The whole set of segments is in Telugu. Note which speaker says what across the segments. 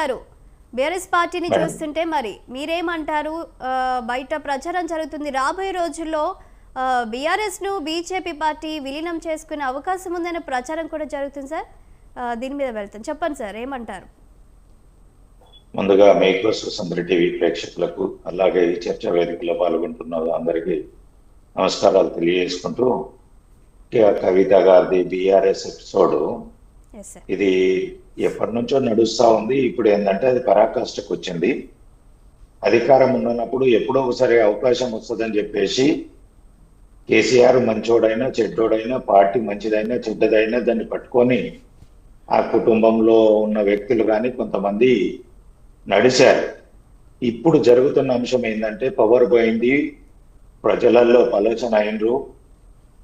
Speaker 1: గారు బీఆర్ఎస్ పార్టీని. చూస్తుంటే మరి మీరేమంటారు? బయట ప్రచారం జరుగుతుంది. రాబోయే రోజుల్లో బీఆర్ఎస్ను బీజేపీ పార్టీ విలీనం చేసుకునే అవకాశం ఉందనే ప్రచారం కూడా జరుగుతుంది సార్. దీని మీద వెళ్తాం. చెప్పండి సార్ ఏమంటారు?
Speaker 2: ముందుగా మీకు సుసంద్ర టీవీ ప్రేక్షకులకు అలాగే ఈ చర్చా వేదికలో పాల్గొంటున్న అందరికీ నమస్కారాలు తెలియజేసుకుంటూ కవిత గారిది బీఆర్ఎస్ ఎపిసోడ్ ఇది ఎప్పటి నుంచో నడుస్తా ఉంది. ఇప్పుడు ఏంటంటే అది పరాకాష్ఠకు వచ్చింది. అధికారం ఉన్నప్పుడు ఎప్పుడో ఒకసారి అవకాశం వస్తుందని చెప్పేసి కేసీఆర్ మంచోడైనా చెడ్డోడైనా పార్టీ మంచిదైనా చెడ్డదైనా దాన్ని పట్టుకొని ఆ కుటుంబంలో ఉన్న వ్యక్తులు కానీ కొంతమంది నడిచారు. ఇప్పుడు జరుగుతున్న అంశం ఏంటంటే పవర్ పోయింది ప్రజలలో ఆలోచన అయినరు.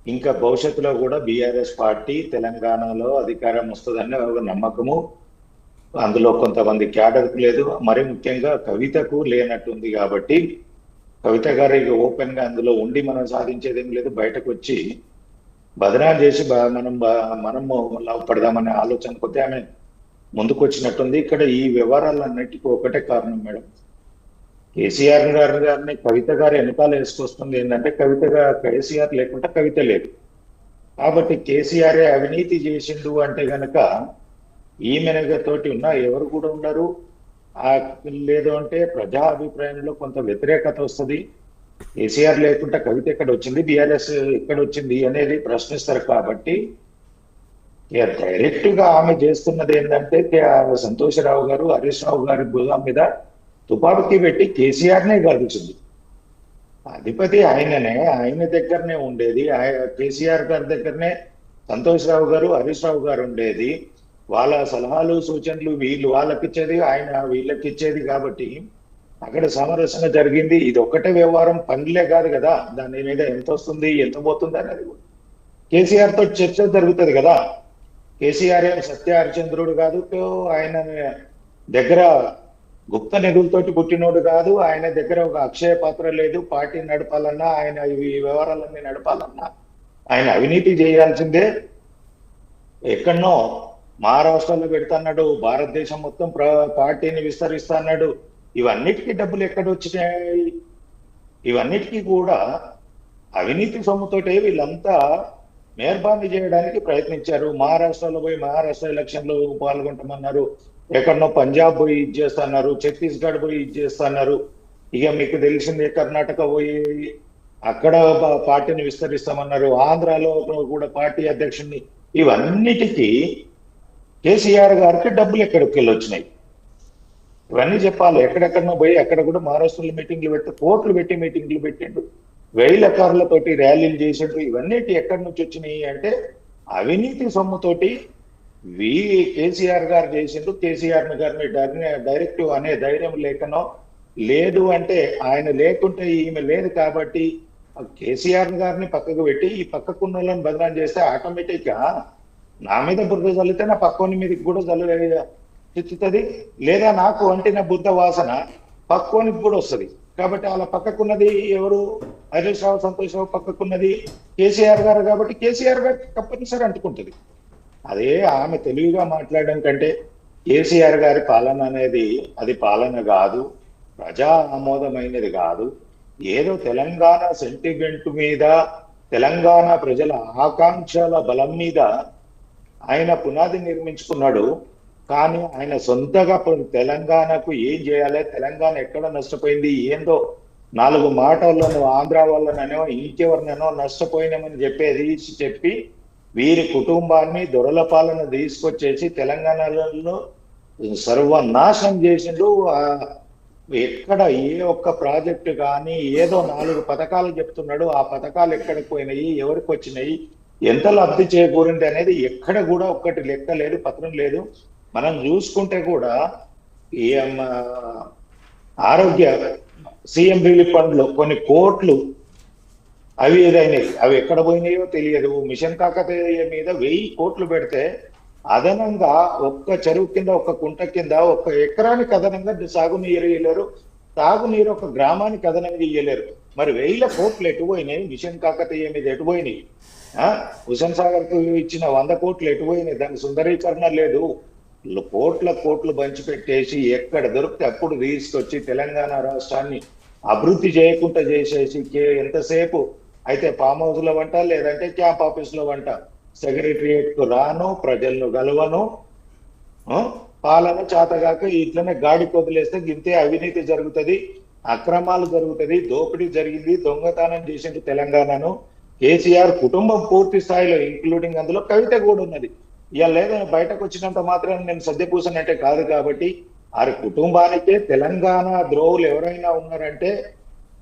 Speaker 2: ఇంకా భవిష్యత్తులో కూడా బీఆర్ఎస్ పార్టీ తెలంగాణలో అధికారం వస్తుందని ఒక నమ్మకము. అందులో కొంతమంది క్యాడర్కు లేదు మరి ముఖ్యంగా కవితకు లేనట్టుంది కాబట్టి కవిత గారు ఇక ఓపెన్గా అందులో ఉండి మనం సాధించేది ఏం లేదు బయటకు వచ్చి బదనాలు చేసి బా- మనం బా- మనము లాభపడదామనే ఆలోచన కొద్ది ఆమె ముందుకు వచ్చినట్టుంది ఇక్కడ ఈ వ్యవహారాలన్నిటికీ ఒకటే కారణం మేడం. కేసీఆర్ గారి గారిని కవిత గారు వెనకాల వేసుకొస్తుంది ఏంటంటే కవిత కేసీఆర్ లేకుండా కవిత లేదు. కాబట్టి కేసీఆర్ అవినీతి చేసిండు అంటే గనక ఈమెనగ తోటి ఉన్న ఎవరు కూడా ఉండరు. ఆ లేదు అంటే ప్రజా అభిప్రాయంలో కొంత వ్యతిరేకత వస్తుంది. కేసీఆర్ లేకుండా కవిత ఎక్కడ వచ్చింది? బీఆర్ఎస్ ఎక్కడ వచ్చింది అనేది ప్రశ్నిస్తారు కాబట్టి డైరెక్ట్గా ఆమె చేస్తున్నది ఏంటంటే సంతోషరావు గారు హరీష్ రావు గారి భుజం మీద తుపాకీ పెట్టి కేసీఆర్నే నే అధిపతి ఆయననే ఆయన దగ్గరనే ఉండేది. కేసీఆర్ గారి దగ్గరనే సంతోష్ రావు గారు హరీష్ రావు గారు ఉండేది. వాళ్ళ సలహాలు సూచనలు వీళ్ళు వాళ్ళకి ఇచ్చేది ఆయన వీళ్ళకి ఇచ్చేది కాబట్టి అక్కడ సమరసన జరిగింది. ఇది ఒక్కటే వ్యవహారం పనులే కాదు కదా. దాని మీద ఎంత వస్తుంది ఎంత పోతుంది అనేది కేసీఆర్తో చర్చ జరుగుతుంది కదా. కేసీఆర్ ఏం సత్య హరిచంద్రుడు కాదు ఆయన దగ్గర గుప్త నిధులతోటి పుట్టినోడు కాదు ఆయన దగ్గర ఒక అక్షయ పాత్ర లేదు. పార్టీ నడపాలన్నా ఆయన ఈ వ్యవహారాలన్నీ నడపాలన్నా ఆయన అవినీతి చేయాల్సిందే. ఎక్కడనో మహారాష్ట్రలో పెడతాన్నాడు భారతదేశం మొత్తం ప్ర- పార్టీని విస్తరిస్తాన్నాడు. ఇవన్నిటికీ డబ్బులు ఎక్కడ వచ్చినాయి ఇవన్నిటికీ కూడా అవినీతి సొమ్ముతోటే వీళ్ళంతా మేర్బాంది చేయడానికి ప్రయత్నించారు. మహారాష్ట్రలో పోయి మహారాష్ట్ర ఎలక్షన్లో పాల్గొంటామన్నారు. ఎక్కడనో పంజాబ్ పోయి ఇది చేస్తున్నారు ఛత్తీస్గఢ్ పోయి ఇది చేస్తున్నారు. ఇక మీకు తెలిసిందే కర్ణాటక పోయి అక్కడ పార్టీని విస్తరిస్తామన్నారు. ఆంధ్రాలో కూడా పార్టీ అధ్యక్షుడిని ఇవన్నిటికీ కేసీఆర్ గారికి డబ్బులు ఎక్కడికి వెళ్ళి వచ్చినాయి. ఇవన్నీ చెప్పాలి. ఎక్కడెక్కడనో పోయి అక్కడ కూడా మహారాష్ట్రలో మీటింగ్లు పెట్టి కోట్లు పెట్టి మీటింగ్లు పెట్టిండు. వేల కార్లతోటి ర్యాలీలు చేసిండు. ఇవన్నీ ఎక్కడి నుంచి వచ్చినాయి అంటే అవినీతి సొమ్ముతోటి వి కేసీఆర్ గారు చేసిండు కేసీఆర్ గారిని డైరె- డైరెక్ట్ అనే ధైర్యం లేకనో లేదు అంటే ఆయన లేకుంటే ఈమె లేదు కాబట్టి కేసీఆర్ గారిని పక్కకు పెట్టి ఈ పక్కకున్న వాళ్ళని బదనాం చేస్తే ఆటోమేటిక్గా నా మీద బురద చల్లితే నా పక్కని మీదకి కూడా చల్లు చిచ్చుతుంది. లేదా నాకు అంటిన బుద్ధ వాసన పక్కోనికి కూడా వస్తుంది. కాబట్టి అలా పక్కకున్నది ఎవరు? హరీష్ రావు సంతోష్ రావు పక్కకున్నది కేసీఆర్ గారు కాబట్టి కేసీఆర్ గారు తప్పనిసరి అంటుకుంటుంది. అదే ఆమె తెలివిగా మాట్లాడడం కంటే కేసీఆర్ గారి పాలన అనేది అది పాలన కాదు ప్రజా ఆమోదమైనది కాదు. ఏదో తెలంగాణ సెంటిమెంట్ మీద తెలంగాణ ప్రజల ఆకాంక్షల బలం మీద ఆయన పునాది నిర్మించుకున్నాడు. కానీ ఆయన సొంతగా తెలంగాణకు ఏం చేయాలి? తెలంగాణ ఎక్కడ నష్టపోయింది? ఏందో నాలుగు మాటలను ఆంధ్ర వాళ్ళనో ఇంకెవరినో నష్టపోయినామని చెప్పేది చెప్పి వీరి కుటుంబాన్ని దొరల పాలన తీసుకొచ్చేసి తెలంగాణలో సర్వనాశనం చేసిండు ఎక్కడ ఏ ఒక్క ప్రాజెక్టు కానీ ఏదో నాలుగు పథకాలు చెప్తున్నాడు. ఆ పథకాలు ఎక్కడికి పోయినాయి ఎవరికి వచ్చినాయి ఎంత లబ్ధి చేకూరింది అనేది ఎక్కడ కూడా ఒక్కటి లెక్క లేదు పత్రం లేదు. మనం చూసుకుంటే కూడా ఈ ఆరోగ్య సీఎం రిలీఫ్ ఫండ్లో కొన్ని కోట్లు అవి ఏదైనాయి అవి ఎక్కడ పోయినాయో తెలియదు. మిషన్ కాకతీయ మీద వెయ్యి కోట్లు పెడితే అదనంగా ఒక్క చెరువు కింద ఒక్క కుంట కింద ఒక్క ఎకరానికి అదనంగా సాగునీరు ఇయ్యలేరు. తాగునీరు ఒక గ్రామానికి అదనంగా ఇయ్యలేరు. మరి వెయ్యిల కోట్లు ఎటు పోయినాయి? మిషన్ కాకతీయ మీద ఎటు పోయినాయి? ఆ? హుసేన్ సాగర్కు ఇచ్చిన వంద కోట్లు ఎటు పోయినాయి? దానికి సుందరీకరణ లేదు. కోట్ల కోట్లు పంచిపెట్టేసి ఎక్కడ దొరికితే అప్పుడు తీసుకొచ్చి తెలంగాణ రాష్ట్రాన్ని అభివృద్ధి చేయకుండా చేసేసి ఎంతసేపు అయితే ఫామ్ హౌస్లో వంట లేదంటే క్యాంప్ ఆఫీస్లో వంట. సెక్రటరియేట్కు రాను ప్రజలను గలవను పాలన చేతగాక ఇట్లనే గాడి కొదిలేస్తే గింతే అవినీతి జరుగుతుంది అక్రమాలు జరుగుతుంది దోపిడీ జరిగింది దొంగతనం చేసింది తెలంగాణను. కేసీఆర్ కుటుంబం పూర్తి స్థాయిలో ఇంక్లూడింగ్ అందులో కవిత కూడా ఉన్నది. ఇవాళ లేదని బయటకు వచ్చినంత మాత్రం నేను సద్యపూసనంటే కాదు కాబట్టి వారి కుటుంబానికే తెలంగాణ ద్రోవులు ఎవరైనా ఉన్నారంటే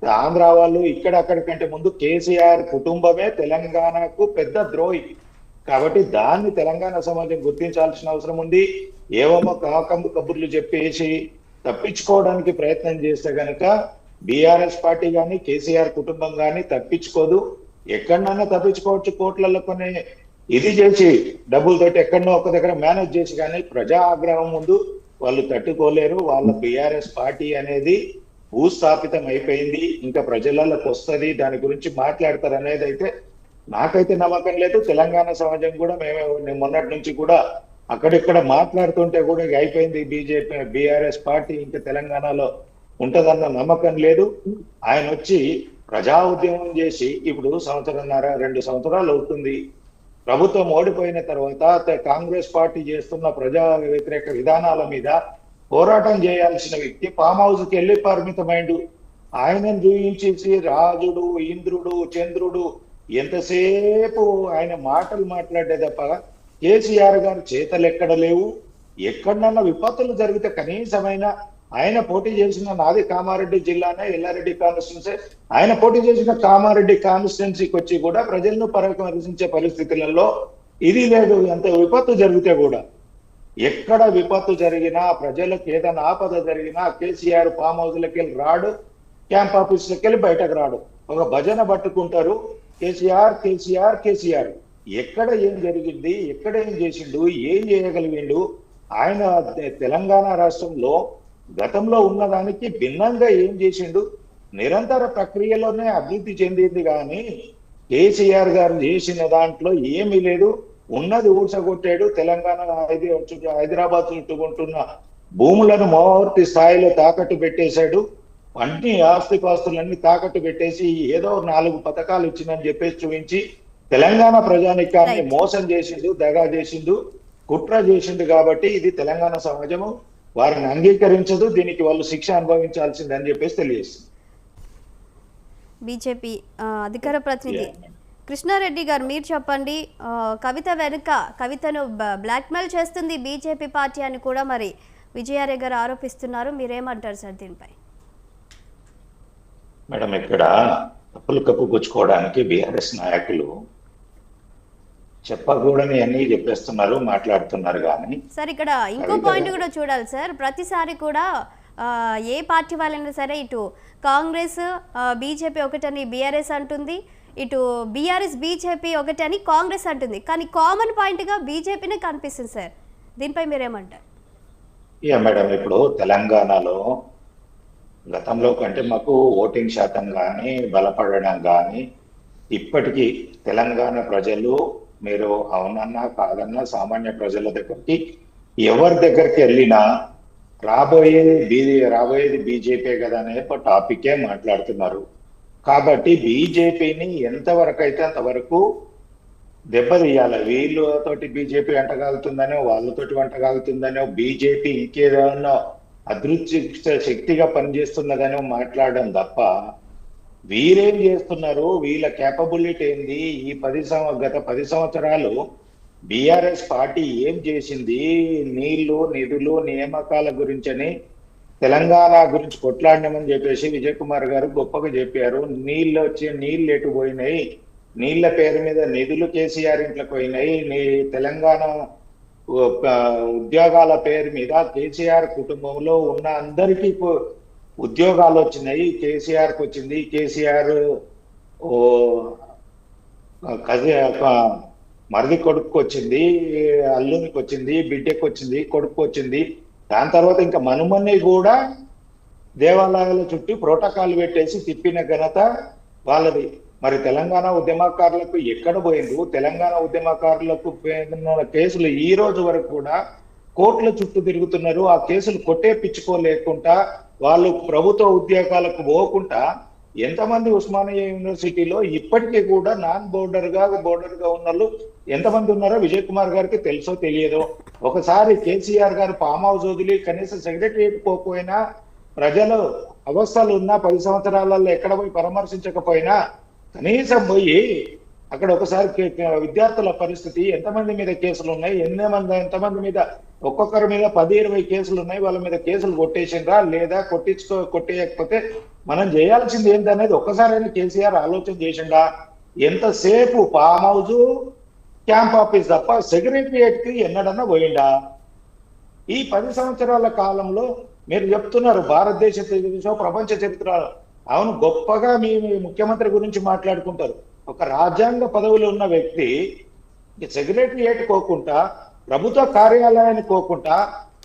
Speaker 2: ఆంధ్ర వాళ్ళు ఇక్కడక్కడి కంటే ముందు కేసీఆర్ కుటుంబమే తెలంగాణకు పెద్ద ద్రోహి. కాబట్టి దాన్ని తెలంగాణ సమాజం గుర్తించాల్సిన అవసరం ఉంది. ఏవమో కాకంబు కబుర్లు చెప్పేసి తప్పించుకోవడానికి ప్రయత్నం చేస్తే గనక బీఆర్ఎస్ పార్టీ కానీ కేసీఆర్ కుటుంబం కానీ తప్పించుకోదు. ఎక్కడైనా తప్పించుకోవచ్చు. కోట్లలో కొన్ని ఇది చేసి డబ్బులతోటి ఎక్కడనో ఒక దగ్గర మేనేజ్ చేసి కానీ ప్రజా ఆగ్రహం ముందు వాళ్ళు తట్టుకోలేరు. వాళ్ళ బీఆర్ఎస్ పార్టీ అనేది భూస్థాపితం అయిపోయింది ఇంకా ప్రజలలోకి వస్తుంది దాని గురించి మాట్లాడతారు అనేది అయితే నాకైతే నమ్మకం లేదు. తెలంగాణ సమాజం కూడా మేమే మొన్నటి నుంచి కూడా అక్కడిక్కడ మాట్లాడుతుంటే కూడా ఇక అయిపోయింది బీజేపీ బీఆర్ఎస్ పార్టీ ఇంకా తెలంగాణలో ఉంటదన్న నమ్మకం లేదు. ఆయన వచ్చి ప్రజా ఉద్యమం చేసి ఇప్పుడు సంవత్సరంన్నర రెండు సంవత్సరాలు అవుతుంది. ప్రభుత్వం ఓడిపోయిన తర్వాత కాంగ్రెస్ పార్టీ చేస్తున్న ప్రజా వ్యతిరేక విధానాల మీద పోరాటం చేయాల్సిన వ్యక్తి ఫామ్ హౌస్కి వెళ్ళి పరిమితమైండు ఆయనను చూయించేసి రాజుడు ఇంద్రుడు చంద్రుడు ఎంతసేపు ఆయన మాటలు మాట్లాడే తప్ప కేసీఆర్ గారు చేతలు ఎక్కడ లేవు? ఎక్కడన్నా విపత్తులు జరిగితే కనీసమైన ఆయన పోటీ చేసిన నాది కామారెడ్డి జిల్లానే ఎల్లారెడ్డి కాన్స్టిట్యున్సీ. ఆయన పోటీ చేసిన కామారెడ్డి కాన్స్టిట్యున్సీకి వచ్చి కూడా ప్రజలను పరామర్శించే పరిస్థితులలో ఇది లేదు. ఎంత విపత్తు జరిగితే కూడా ఎక్కడ విపత్తు జరిగినా ప్రజలకు ఏదైనా ఆపద జరిగినా కేసీఆర్ ఫామ్ హౌస్లకి వెళ్ళి రాడు క్యాంప్ ఆఫీస్లకి వెళ్ళి బయటకు రాడు. ఒక భజన పట్టుకుంటారు కేసీఆర్ కేసీఆర్ కేసీఆర్. ఎక్కడ ఏం జరిగింది ఎక్కడ ఏం చేసిండు ఏం చేయగలిగిండు ఆయన తెలంగాణ రాష్ట్రంలో గతంలో ఉన్నదానికి భిన్నంగా ఏం చేసిండు నిరంతర ప్రక్రియలోనే అభివృద్ధి చెందింది కానీ కేసీఆర్ గారు చేసిన దాంట్లో ఏమీ లేదు. ఉన్నది ఊడ్చగొట్టాడు తెలంగాణ హైదరాబాద్ చుట్టుకుంటున్న భూములను మోర్తి స్థాయిలో తాకట్టు పెట్టేశాడు అన్ని ఆస్తిపాస్తులన్నీ తాకట్టు పెట్టేసి ఏదో నాలుగు పథకాలు ఇచ్చిందని చెప్పేసి చూపించి తెలంగాణ ప్రజానికాన్ని. మోసం చేసిండు దగా చేసిండు కుట్ర చేసిండు కాబట్టి ఇది తెలంగాణ సమాజము వారిని అంగీకరించదు దీనికి వాళ్ళు శిక్ష అనుభవించాల్సిందని చెప్పేసి తెలియజేస్తుంది
Speaker 1: బీజేపీ అధికార ప్రతినిధి. కృష్ణారెడ్డి గారు మీరు చెప్పండి. కవిత వెనుక కవితను బ్లాక్మెయిల్ చేస్తుంది బీజేపీ పార్టీ అని కూడా మరి విజయారే గారు ఆరోపిస్తున్నారు. మీరేమంటారు సార్ దీనిపై?
Speaker 2: మేడం ఇక్కడ తప్పులు కప్పుపుచ్చుకోవడానికి బీఆర్ఎస్ నాయకులు చెప్పకూడని అన్ని చెప్పేస్తున్నారు మాట్లాడుతున్నారు కానీ
Speaker 1: సార్ ఇక్కడ ఇంకో పాయింట్ కూడా చూడాలి సార్. ప్రతిసారి కూడా ఏ పార్టీ వాళ్ళైనా సరే ఇటు కాంగ్రెస్ బీజేపీ ఒకటని బీఆర్ఎస్ అంటుంది. ఇటు బీఆర్ఎస్ బీజేపీ ఒకటని కాంగ్రెస్ అంటుంది. కానీ కామన్ పాయింట్గా బీజేపీనే కనిపిస్తుంది సార్. దీనిపై మీరేమంటారు?
Speaker 2: ఇక మేడం ఇప్పుడు తెలంగాణలో గతంలో కంటే మాకు ఓటింగ్ శాతం కానీ బలపడడం కానీ ఇప్పటికీ తెలంగాణ ప్రజలు మీరు అవునన్నా కాదన్నా సామాన్య ప్రజల దగ్గరికి ఎవరి దగ్గరికి వెళ్ళినా రాబోయేది బీ రాబోయేది బీజేపీ కదా అనే ఒక టాపికే మాట్లాడుతున్నారు. కాబట్టి బీజేపీని ఎంతవరకు అయితే అంతవరకు దెబ్బతీయాలి. వీళ్ళతోటి బీజేపీ అంటగాగుతుందనో వాళ్ళతోటి వంటగాగుతుందనో బీజేపీ ఇంకేదన్నా అదృష్ట శక్తిగా పనిచేస్తున్నదనో మాట్లాడడం తప్ప వీరేం చేస్తున్నారు? వీళ్ళ కేపబిలిటీ ఏంది? ఈ పది సంవ గత పది సంవత్సరాలు బీఆర్ఎస్ పార్టీ ఏం చేసింది? నీళ్ళు నిధులు నియామకాల గురించని తెలంగాణ గురించి కొట్లాడినామని చెప్పేసి విజయ్ కుమార్ గారు గొప్పగా చెప్పారు. నీళ్ళు వచ్చి నీళ్ళు ఎటు పోయినాయి? నీళ్ళ పేరు మీద నిధులు కేసీఆర్ ఇంట్లోకి పోయినాయి. నీ తెలంగాణ ఉద్యోగాల పేరు మీద కేసీఆర్ కుటుంబంలో ఉన్న అందరికీ ఉద్యోగాలు వచ్చినాయి. కేసీఆర్కి వచ్చింది. కేసీఆర్ ఓ కజి ఒక మరిది కొడుకు వచ్చింది. అల్లునికి వచ్చింది. బిడ్డకు వచ్చింది. కొడుకు వచ్చింది. దాని తర్వాత ఇంకా మనుమన్ని కూడా దేవాలయాల చుట్టూ ప్రోటోకాల్ పెట్టేసి తిప్పిన ఘనత వాళ్ళది. మరి తెలంగాణ ఉద్యమకారులకు ఎక్కడ పోయింది తెలంగాణ ఉద్యమకారులకు కేసులు ఈ రోజు వరకు కూడా కోర్టుల చుట్టూ తిరుగుతున్నారు. ఆ కేసులు కొట్టేపించుకోలేకుండా వాళ్ళు ప్రభుత్వ ఉద్యోగాలకు పోకుండా ఎంతమంది ఉస్మానియా యూనివర్సిటీలో ఇప్పటికీ కూడా నాన్ బోర్డర్గా బోర్డర్గా ఉన్న వాళ్ళు ఎంతమంది ఉన్నారో విజయ్ కుమార్ గారికి తెలుసో తెలియదో. ఒకసారి కేసీఆర్ గారు ఫామ్ హౌస్ వదిలి కనీసం సెక్రటరియట్ పోకపోయినా ప్రజలు అవస్థలు ఉన్న పది సంవత్సరాలలో ఎక్కడ పోయి పరామర్శించకపోయినా కనీసం పోయి అక్కడ ఒకసారి కే- విద్యార్థుల పరిస్థితి ఎంతమంది మీద కేసులు ఉన్నాయి ఎన్ని మంది ఎంతమంది మీద ఒక్కొక్కరి మీద పది ఇరవై కేసులు ఉన్నాయి వాళ్ళ మీద కేసులు కొట్టేసిండ్రా లేదా కొట్టించుకో కొట్టేయకపోతే మనం చేయాల్సింది ఏంటనేది ఒక్కసారైనా కేసీఆర్ ఆలోచన చేసిండా? ఎంతసేపు ఫామ్ హౌస్ క్యాంప్ ఆఫీస్ తప్ప సెక్రటరియట్కి ఎన్నడన్నా పోయిండా? ఈ పది సంవత్సరాల కాలంలో మీరు చెప్తున్నారు భారతదేశ ప్రపంచ చరిత్ర. అవును గొప్పగా మీ ముఖ్యమంత్రి గురించి మాట్లాడుకుంటారు. ఒక రాజ్యాంగ పదవిలో ఉన్న వ్యక్తి సెక్రటరియట్ కోకుండా ప్రభుత్వ కార్యాలయాన్ని కోకుండా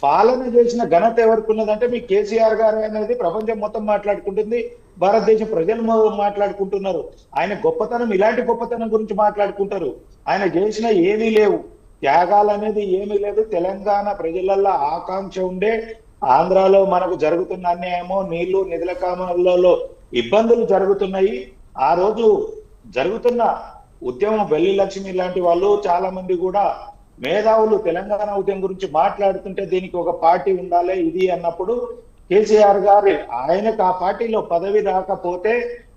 Speaker 2: పాలన చేసిన ఘనత ఎవరికి ఉన్నదంటే మీ కేసీఆర్ గారు అనేది ప్రపంచం మొత్తం మాట్లాడుకుంటుంది భారతదేశం ప్రజలు మాట్లాడుకుంటున్నారు. ఆయన గొప్పతనం ఇలాంటి గొప్పతనం గురించి మాట్లాడుకుంటారు. ఆయన చేసిన ఏమీ లేవు. త్యాగాలు అనేది ఏమీ లేదు. తెలంగాణ ప్రజలల్లో ఆకాంక్ష ఉండే ఆంధ్రాలో మనకు జరుగుతున్న అన్యాయమో నీళ్ళు నిధుల కామలలో ఇబ్బందులు జరుగుతున్నాయి. ఆ రోజు జరుగుతున్న ఉద్యమం వెల్లి లక్ష్మి లాంటి వాళ్ళు చాలా మంది కూడా మేధావులు తెలంగాణ ఉద్యమం గురించి మాట్లాడుతుంటే దీనికి ఒక పార్టీ ఉండాలి ఇది అన్నప్పుడు కేసీఆర్ గారు ఆయనకు ఆ పార్టీలో పదవి రాకపోతే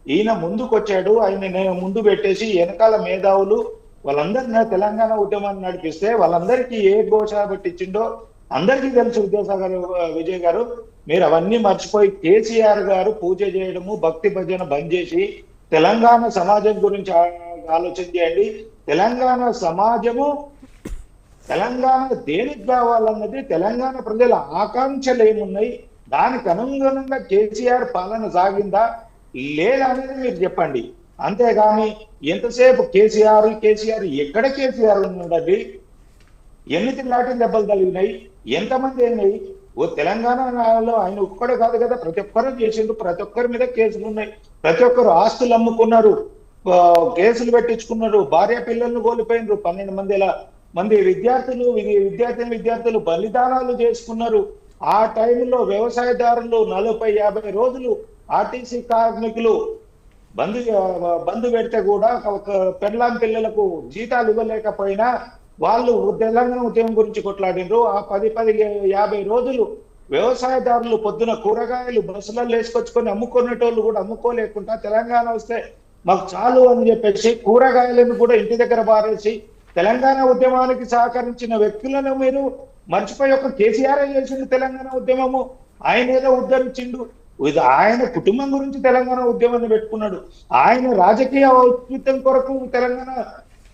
Speaker 2: ఈయన ముందుకొచ్చాడు ఆయన నేను ముందు పెట్టేసి వెనకాల మేధావులు వాళ్ళందరినీ తెలంగాణ ఉద్యమాన్ని నడిపిస్తే వాళ్ళందరికీ ఏ ఘోష పెట్టించిండో అందరికీ తెలుసు విద్యాసాగర్ విజయ్ గారు. మీరు అవన్నీ మర్చిపోయి కేసీఆర్ గారు పూజ చేయడము భక్తి భజన బంద్ చేసి తెలంగాణ సమాజం గురించి ఆలోచన చేయండి. తెలంగాణ సమాజము తెలంగాణ దేనికి కావాలన్నది తెలంగాణ ప్రజల ఆకాంక్షలు ఏమున్నాయి? దానికి అనుగుణంగా కేసీఆర్ పాలన సాగిందా? లేదా అనేది మీరు చెప్పండి. అంతేగాని ఎంతసేపు కేసీఆర్ కేసీఆర్ ఎక్కడ కేసీఆర్ ఉన్నాడండి ఎన్ని లాంటి దెబ్బలు తగిలినాయి? ఎంతమంది అయినాయి? ఓ తెలంగాణలో ఆయన ఒక్కడే కాదు కదా ప్రతి ఒక్కరు చేసిండ్రు ప్రతి ఒక్కరి మీద కేసులు ఉన్నాయి. ప్రతి ఒక్కరు ఆస్తులు అమ్ముకున్నారు కేసులు పెట్టించుకున్నారు భార్య పిల్లలను కోల్పోయినారు. పన్నెండు మంది ఇలా మంది విద్యార్థులు విద్యార్థిని విద్యార్థులు బలిదానాలు చేసుకున్నారు. ఆ టైంలో వ్యవసాయదారులు నలభై యాభై రోజులు ఆర్టీసీ కార్మికులు బంద్ బంద్ పెడితే కూడా ఒక పెళ్ళాం పిల్లలకు జీతాలు ఇవ్వలేకపోయినా వాళ్ళు తెలంగాణ ఉద్యమం గురించి కొట్లాడినరు ఆ పది పది యాభై రోజులు వ్యవసాయదారులు పొద్దున కూరగాయలు బస్సులలో వేసుకొచ్చుకొని అమ్ముకునేటోళ్ళు కూడా అమ్ముకోలేకుండా తెలంగాణ వస్తే మాకు చాలు అని చెప్పేసి కూరగాయలను కూడా ఇంటి దగ్గర బారేసి తెలంగాణ ఉద్యమానికి సహకరించిన వ్యక్తులను మీరు మర్చిపోయి ఒక కేసీఆర్ చేసిండు తెలంగాణ ఉద్యమము? ఆయన ఏదో ఉద్ధరించిండు. ఇది ఆయన కుటుంబం గురించి తెలంగాణ ఉద్యమాన్ని పెట్టుకున్నాడు. ఆయన రాజకీయ ఔచిత్యం కొరకు తెలంగాణ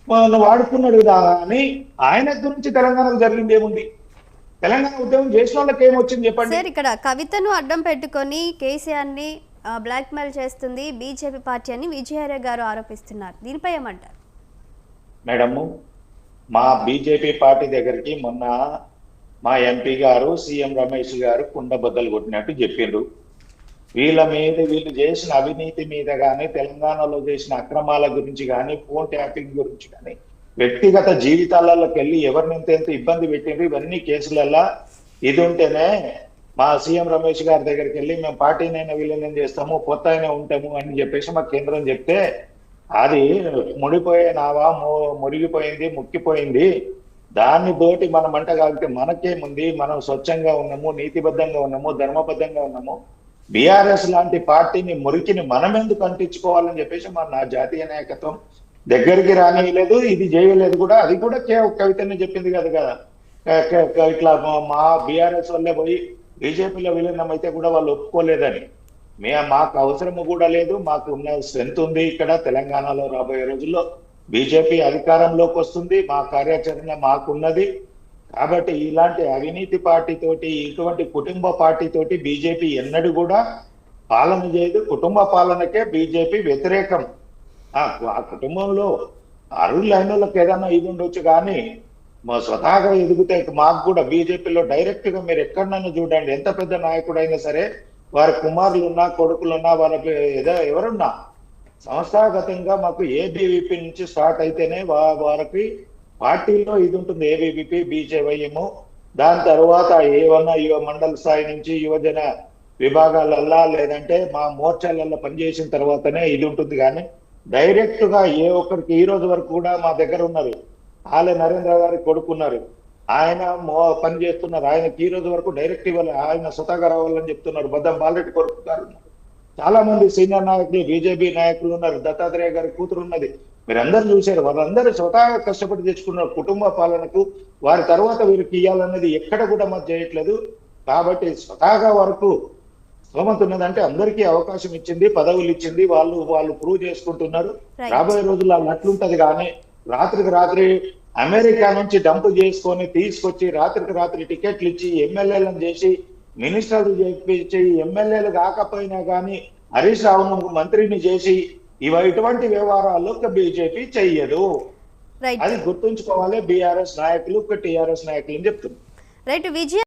Speaker 2: ఆ, వాడుకున్నాడు కదా అని ఆయన గురించి తెలంగాణకు జరిగింది ఏముంది? తెలంగాణ ఉద్యమం చేసిన వాళ్ళకి ఏమొచ్చింది చెప్పండి?
Speaker 1: సార్ ఇక్కడ కవితను అడ్డం పెట్టుకొని కేసీఆర్ని బ్లాక్ మెయిల్ చేస్తుంది బీజేపీ పార్టీ అని విజయారాయ్ గారు ఆరోపిస్తున్నారు. దీనిపై ఏమంటారు?
Speaker 2: మేడము మా బీజేపీ పార్టీ దగ్గరికి మొన్న మా ఎంపీ గారు సీఎం రమేష్ గారు కుండ బద్దలు కొట్టినట్టు చెప్పిండ్రు. వీళ్ళ మీద వీళ్ళు చేసిన అవినీతి మీద కానీ తెలంగాణలో చేసిన అక్రమాల గురించి కానీ ఫోన్ ట్యాపింగ్ గురించి కానీ వ్యక్తిగత జీవితాలలోకి వెళ్ళి ఎవరిని ఎంత ఇబ్బంది పెట్టిండ్రు ఇవన్నీ కేసులల్లా ఇది ఉంటేనే మా సీఎం రమేష్ గారి దగ్గరికి వెళ్ళి మేము పార్టీనైనా విలీనం చేస్తాము కొత్త అయినా ఉంటాము అని చెప్పేసి మా కేంద్రం చెప్తే అది ముడిపోయే నావా మురిగిపోయింది ముక్కిపోయింది. దాన్ని బోటి మనం మంట కాగితే మనకేముంది? మనం స్వచ్ఛంగా ఉన్నాము నీతిబద్ధంగా ఉన్నాము ధర్మబద్ధంగా ఉన్నాము. బీఆర్ఎస్ లాంటి పార్టీని మురికిని మనం ఎందుకు అంటించుకోవాలని చెప్పేసి మన నా జాతీయ నాయకత్వం దగ్గరికి రానియలేదు ఇది చేయలేదు కూడా. అది కూడా కే- కవితనే చెప్పింది కదా కదా. ఇట్లా మా- మా బీఆర్ఎస్ వల్లే పోయి బీజేపీలో విలీనం అయితే కూడా వాళ్ళు ఒప్పుకోలేదని. మే మాకు అవసరము కూడా లేదు మాకు ఉన్న స్ట్రెంత్ ఉంది ఇక్కడ. తెలంగాణలో రాబోయే రోజుల్లో బీజేపీ అధికారంలోకి వస్తుంది మా కార్యాచరణ మాకున్నది. కాబట్టి ఇలాంటి అవినీతి పార్టీతోటి ఇటువంటి కుటుంబ పార్టీతోటి బీజేపీ ఎన్నడూ కూడా పాలన చేయదు. కుటుంబ పాలనకే బీజేపీ వ్యతిరేకం. ఆ కుటుంబంలో అరువులైన వాళ్ళకి ఏదైనా ఇది ఉండొచ్చు కానీ మా స్వతహాగా ఎదిగితే మాకు కూడా బీజేపీలో డైరెక్ట్గా మీరు ఎక్కడైనా చూడండి. ఎంత పెద్ద నాయకుడైనా సరే వారి కుమారులు ఉన్నా కొడుకులున్నా వారి ఏదో ఎవరున్నా సంస్థాగతంగా మాకు ఏబీవీపీ నుంచి స్టార్ట్ అయితేనే వారికి పార్టీలో ఇది ఉంటుంది ఏబీవీపీ బీజేవైఎం దాని తర్వాత ఏమన్నా యువ మండల స్థాయి నుంచి యువజన విభాగాలల్లా లేదంటే మా మోర్చాలల్లో పనిచేసిన తర్వాతనే ఇది ఉంటుంది. కానీ డైరెక్ట్గా ఏ ఒక్కరికి ఈ రోజు వరకు కూడా మా దగ్గర ఉన్నారు. ఆలయ నరేంద్ర గారి కొడుకున్నారు. ఆయన మో- పని చేస్తున్నారు ఆయనకి ఈ రోజు వరకు డైరెక్ట్ ఇవ్వాలి. ఆయన స్వతహాగా రావాలని చెప్తున్నారు. బద్దం బాలరెడ్డి కొడుకు గారు చాలా మంది సీనియర్ నాయకులు బీజేపీ నాయకులు ఉన్నారు. దత్తాత్రేయ గారి కూతురు ఉన్నది. మీరందరూ చూశారు వాళ్ళందరూ స్వతహాగా కష్టపడి తెచ్చుకున్నారు కుటుంబ పాలనకు వారి తర్వాత వీరికి ఇవ్వాలన్నది ఎక్కడ కూడా మాకు చేయట్లేదు కాబట్టి స్వతహాగా వరకు స్తోమత ఉన్నదంటే అందరికీ అవకాశం ఇచ్చింది పదవులు ఇచ్చింది వాళ్ళు వాళ్ళు ప్రూవ్ చేసుకుంటున్నారు. రాబోయే రోజుల్లో అలా అట్లుంటది కానీ రాత్రికి రాత్రి అమెరికా నుంచి డంప్ చేసుకొని తీసుకొచ్చి రాత్రికి రాత్రి టికెట్లు ఇచ్చి ఎమ్మెల్యేలను చేసి మినిస్టర్లు చేపించి ఎమ్మెల్యేలు కాకపోయినా కానీ హరీష్ రావును మంత్రిని చేసి ఇవ ఇటువంటి వ్యవహారాల్లో బీజేపీ చెయ్యదు. అది గుర్తుంచుకోవాలి బీఆర్ఎస్ నాయకులు టిఆర్ఎస్ నాయకులు అని చెప్తున్నారు.
Speaker 1: రైట్ విజయ